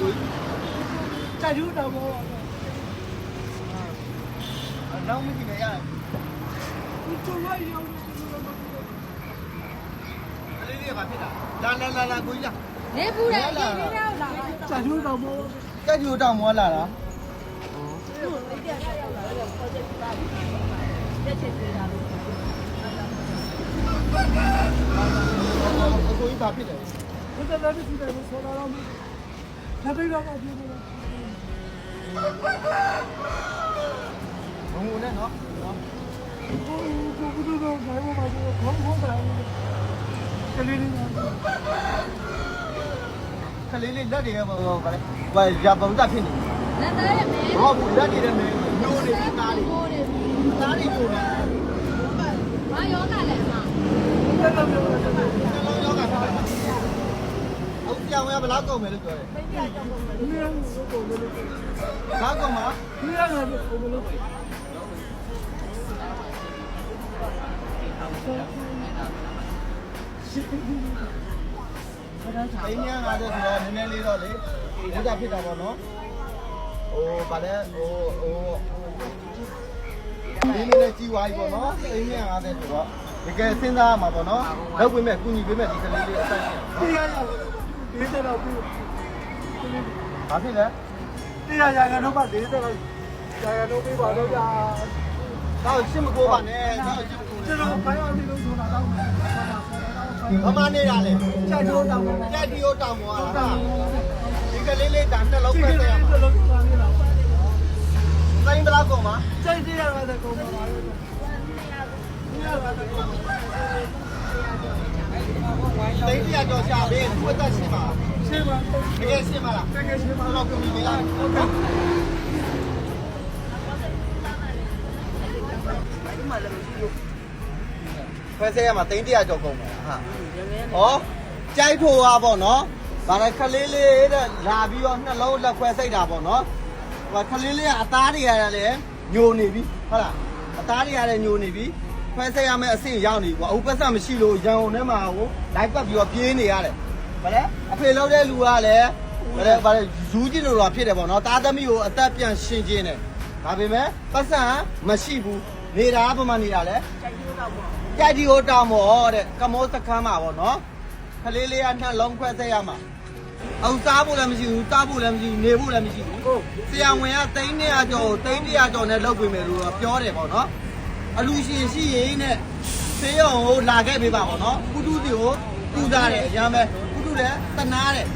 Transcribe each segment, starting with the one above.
ကိုကြိုက်လို့တော့ဘောနောက်မကြည့်နဲ့ရတယ်ဒီကျမရောင်းကလေးလေးကဖြစ်တာလာလာလာလာကိုကြီးလာနေပူတယ်အေးလေးတော့လာလိုက်ကြိုက်လို့တော့ဘောကြက်ကြီးတောင်မောလာတာတက်ချင်သေးတာလို့အကိုကြီးဘာဖြစ်တယ်ဘယ်တော့လဲဒီတယ်ဆိုတော့တော့ လက်ပိတ်တော့ပြေးတယ်ဘုံဘုံနဲ့နော်ကိုကိုကိုတော့ဘယ်မှာပါဘောခေါင်းခေါင်းတာကလေးလေးကလေးလေးလက်တွေရောဘာလဲဘာရပုံတက်ဖြစ်နေလက်သားရဲ့မဲဟောဘူးလက်တွေနဲ့မင်းညိုနေပြီသားတွေဟိုတယ်သားတွေညိုနေဘာယောဂလဲအမတက်တော့ပြောတယ်နှလုံးရောဂါဖြ ဟုတ်ဆရာဝန်ကဘယ်လောက်ကုန်မယ်လို့ပြောတယ်ဘယ်လောက်ကုန်မလဲအိမ်ညာ50ဆိုတော့နည်းနည်းလေးတော့လေဘုရားဖြစ်တာပေါ့နော်ဟိုဗာလဲဟိုဟိုဒီနေ့လည်းကြီးဝါပြီပေါ့နော်အိမ်ညာ50ဆိုတော့တကယ်စဉ်းစားရမှာပေါ့နော်လောက်ဝင်မဲ့ကုညီပေးမဲ့ဒီကလေးလေးအဆိုင်ပြန် 40လောက်ပြီးဘာဖြစ်လဲတရားရာခိုင်နှုန်းက40လောက်ရာခိုင်နှုန်းပေးပါတော့ကြာတော့ရှစ်မကိုပါနဲ့တော့ရှစ်မကိုကျွန်တော်ဘယ်အောင်လို့ဆိုတာတော့ဘာမှနေတာလဲကြက်တိုးတောင်ပေါ်ကြက်တီယိုတောင်ပေါ်ဟာဒီကလေးလေးတန်တက်လောက်ပဲရမှာတိုင်းဘလောက်ကုန်မှာကြိုက်ကြရတာကုန်ပါလား သိန်း100ကျော်ရှာပေးသူ့အသက်ရှင်းပါရှင်းပါတကယ်ရှင်းပါလားတကယ်ရှင်းပါတော့ကုညီပေးလိုက်ဟုတ်ကဲ့ဖက်ဆဲရမှာသိန်း100ကျော်ကုန်မှာဟာဟောကြိုက်ထိုးသွားပေါ့နော်ဗါလဲခလေးလေးတဲ့လာပြီးတော့နှလုံးလက်ခွဲစိတ်တာပေါ့နော်ဟိုခလေးလေးကအသားတွေရတယ်ညိုနေပြီဟုတ်လားအသားတွေရတယ်ညိုနေပြီ ဖက်ဆဲရမယ့်အဆင့်ရောက်နေပြီပေါ့အုပ်ပတ်စမရှိလို့ရန်ကုန်ထဲမှာဟိုလိုက်ပတ်ပြီးတော့ပြေးနေရတယ်ဗါလဲအဖေလောက်တဲ့လူကလည်းဗါလဲဗါလဲယူးကျင်လို့တော့ဖြစ်တယ်ပေါ့နော်တားသမီးကိုအသက်ပြန်ရှင်းခြင်းတယ်ဒါပေမဲ့ပတ်စံမရှိဘူးနေတာကဘာမှနေတာလဲကြိုက်ဒီဟိုတောင်မောတဲ့ကမောစခန်းမှာပေါ့နော်ခလေးလေးကနှလုံးခွဲဆက်ရမှာအောင်စားဖို့လည်းမရှိဘူးတားဖို့လည်းမရှိဘူးနေဖို့လည်းမရှိဘူးဟုတ်ဆရာဝန်ကသိန်း100ကျော်ကိုသိန်း100ကျော်နဲ့လောက်ပြင်မယ်လို့တော့ပြောတယ်ပေါ့နော် အလူရှင်ရှိရင်တဲ့ဆေးရုံကိုလာခဲ့ပေးပါပေါ့နော်ကုတုစီကိုပူစားတယ်အရမ်းပဲကုတုလည်းတနာတယ်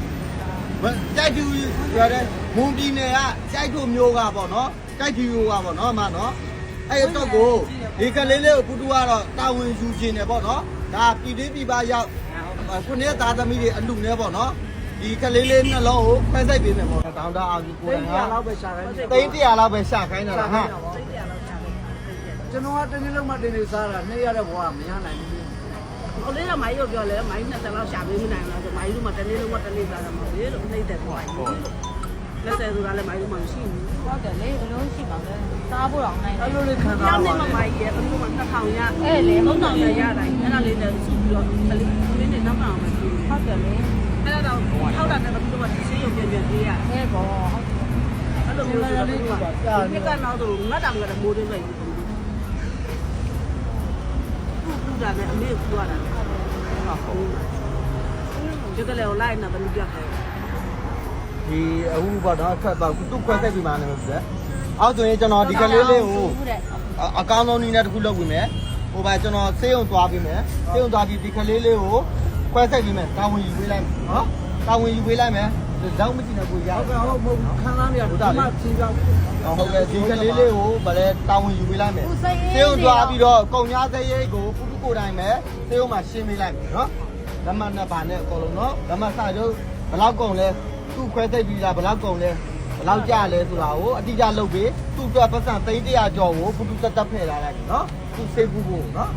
ကြိုက်သူရတဲ့မွန်ပြည်နယ်ကကြိုက်ထုတ်မျိုးကပေါ့နော်ကြိုက်သူကပေါ့နော်အမနော်အဲ့တော့ကိုဒီကလေးလေးကိုကုတူကတော့တာဝန်ယူခြင်းတယ်ပေါ့နော်ဒါပြည်သေးပြည်ပရောက်ခုနှစ်သားသမီးတွေအလူနဲ့ပေါ့နော်ဒီကလေးလေးနှလုံးကိုဖက်ဆိုင်ပေးမယ်ပေါ့တောင်းတအောင်ကိုယ်သိကရလောက်ပဲရှာခိုင်းသိန်း100လောက်ပဲရှာခိုင်းတာလားဟာကျွ န်တော်ကတနေ့လုံးမှတင်နေစားတာနေရတဲ့ဘဝမရနိုင်ဘူး။ဟိုလေးကမိုင်းရောပြောလဲမိုင်း20လောက်ရှာပေးမနိုင်လားဆိုမိုင်းတို့မှတနေ့လုံးမှတနေ့စားတာမဟုတ်လေလို့နှိမ့်တယ်ပေါ့။လက်ဆယ်ဆိုတာလည်းမိုင်းတို့မှမရှိဘူးဟုတ်တယ်လေဘလုံးရှိပါပဲစားဖို့တော့နိုင်တအဲ့ယ်လိုလေးခံ။စားနောက်ပါနေ့မှမိုင်းရဲ့ဘယ်လိုမှ2000ရအဲ့လေဟုတ်တော့3000လေရရတိုင်းအဲ့ဒါလေးနဲ့စုပြီးတော့ကလေးမင်းနဲ့နောက်မှအောင်မရှိဘူးဟုတ်တယ်လေ။အဲ့ဒါတော့ထောက်တာနဲ့ဘယ်လိုမှဆေးရုံပြန်ပြန်ပေးရအဲဘော။အဲ့လိုမျိုးဆိုတော့ဒီကဒီကနောက်တော့ငတ်တာငတ်တယ်မိုးတင်းလိုက်ဘူး။ခုခု တာနဲ့အမေကူရတာလေ။ဟုတ်။ဒီကလေးကိုလိုက်နေဘယ်လိုပြတ်လဲ။ဒီအခုပေါ့နော်ဆက်ပါသူခွဲဆိုင်ပြီးမှလည်းဆိုရယ်အောက်ဆိုရင်ကျွန်တော်ဒီကလေးလေးကိုအကောင်းဆုံးနည်းနဲ့တစ်ခုလုပ်ပြီးမယ်ဟိုပါကျွန်တော်ဆေးရုံသွားပြီးမယ်ဆေးရုံသွားပြီးဒီကလေးလေးကိုခွဲဆိုင်ပြီးမယ်တာဝန်ယူပေးလိုက်မယ်နော်တာဝန်ယူပေးလိုက်မယ် တော့မကြည့်နဲ့ကိုရဟုတ်ကဲ့ဟုတ်မဟုတ်ခံစားနေရဘူးမှဖြေပြောင်းဟုတ်ကဲ့ဒီကလေးလေးကိုဗလဲတာဝန်ယူပေးလိုက်မယ်ဆေးရုံသွားပြီးတော့ကုံညာစရိတ်ကိုပုပုကိုတိုင်းမယ်ဆေးရုံမှာရှင်းပေးလိုက်မယ်နော်လက်မနဲ့ပါနဲ့အကုန်လုံးနော်လက်မစကြုံဘယ်လောက်ကုန်လဲသူ့ခွဲသိပ်ပြီးလားဘယ်လောက်ကုန်လဲဘယ်လောက်ကြလဲဆိုတာကိုအတိအကျလုပ်ပေးသူ့အတွက်ပတ်စံ300ကျော်ကိုပုပုတက်တက်ဖဲ့လာလိုက်နော်သူ့ဆေးကူဖို့နော်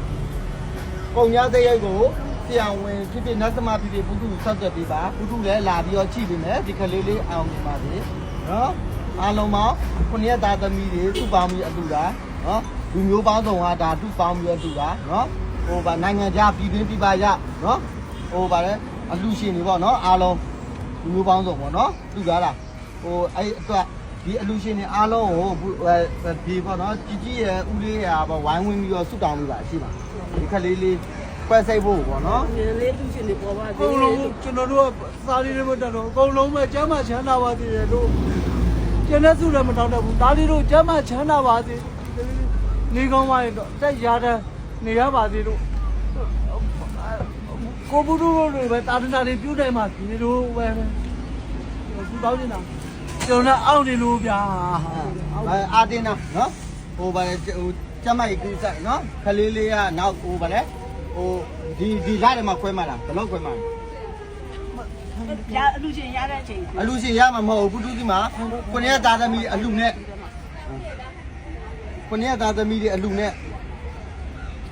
ကုံညာစရိတ်ကို ဆရာဝန်ဖြစ်ဖြစ်နတ်သမားဖြစ်ဖြစ်ပုပုဆက်သွယ်ပေးပါပုပုလည်းလာပြီးတော့ကြည့်ပေးမယ်ဒီကလေးလေးအောင်ပါစေနော်အားလုံးပေါင်းခုနှစ်သားသမီးတွေသူ့ပေါင်းပြီးအတူတာနော်လူမျိုးပေါင်းစုံဟာဒါသူ့ပေါင်းပြီးအတူတာနော်ဟိုဗာနိုင်ငံခြားပြည်တွင်းပြည်ပရနော်ဟိုဗာလေအလူရှင်တွေပေါ့နော်အားလုံးလူမျိုးပေါင်းစုံပေါ့နော်လူသားလားဟိုအဲ့အတွက်ဒီအလူရှင်တွေအားလုံးကိုဒီပေါ့နော်ជីជីရဲ့ဦးလေးရာပေါ့ဝိုင်းဝန်းပြီးတော့ဆုတောင်းပေးပါရှိပါဒီခက်လေးလေး ပွဲစိတ်ဖို့ပေါ့နော်ဒီလေးသူရှင်တွေပေါ်ပါအသေးကုန်လုံးကျွန်တော်တို့ကစားလေးတွေမတက်တော့အကုန်လုံးပဲကျမ်းမာချမ်းသာပါသေးတယ်လို့ကျန်တဲ့စုလည်းမတောင်းတတ်ဘူးဒါလေးတို့ကျမ်းမာချမ်းသာပါသေးနေကောင်းပါရင်တော့တက်ရတဲ့နေရပါသေးလို့ကိုဘူးတို့တွေပဲတာသနာတွေပြုနိုင်ပါဒီလိုပဲသူတောင်းနေတာကျွန်တော်အောက်နေလို့ဗျာအဲအာတင်းနာနော်ဟိုဗါလေဟိုကျမကြီးကူးဆိုင်နော်ခလေးလေးကနောက်ဟိုဗါလေဟို ဒီဒီလာတယ်မှာခွဲမှလားဘယ်လောက်ခွဲမှလဲရအလူရှင်ရတဲ့အချိန်အလူရှင်ရမှာမဟုတ်ဘူးဘူးတူးဒီမှာကိုနေရသားသမီးအလူနဲ့ကိုနေရသားသမီးတွေအလူနဲ့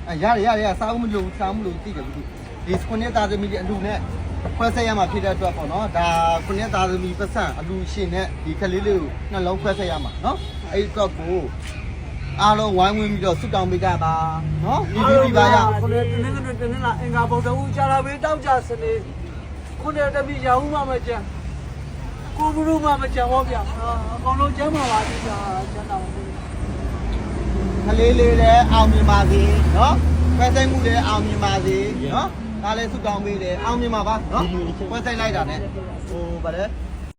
အဲရရရရစားဦးမလို့စားမလို့သိတယ်ဘူးတူဒီကိုနေရသားသမီးတွေအလူနဲ့ခွဲဆက်ရမှာဖြစ်တဲ့အတွက်ပေါ့နော်ဒါကိုနေရသားသမီးပတ်စံအလူရှင်နဲ့ဒီခလေးလေးကိုနှလုံးခွဲဆက်ရမှာနော်အဲ့ဒီတော့ကို အားလုံးဝိုင်းဝန်းပြီးတော့ဆွတောင်းပေးကြပါနော်ဒီဒီဒီပါရခုနကတင်းနေတယ်တင်းနေလားအင်္ဂါဘုံတော်ကြာလာဘေးတောက်ကြစနေခုနကတပိရအောင်မှမကြံကိုဘူးတို့မှမကြံဟောဗျာအကောင်လုံးကျမ်းပါပါသေးတာကျမ်းသာပါသေးကလေးလေးလည်းအောင်မြင်ပါစေနော်ခွဲဆိုင်မှုလည်းအောင်မြင်ပါစေနော်ဒါလည်းဆုတောင်းပေးတယ်အောင်မြင်ပါပါနော်ခွဲဆိုင်လိုက်တာ ਨੇ ဟိုဗါလဲ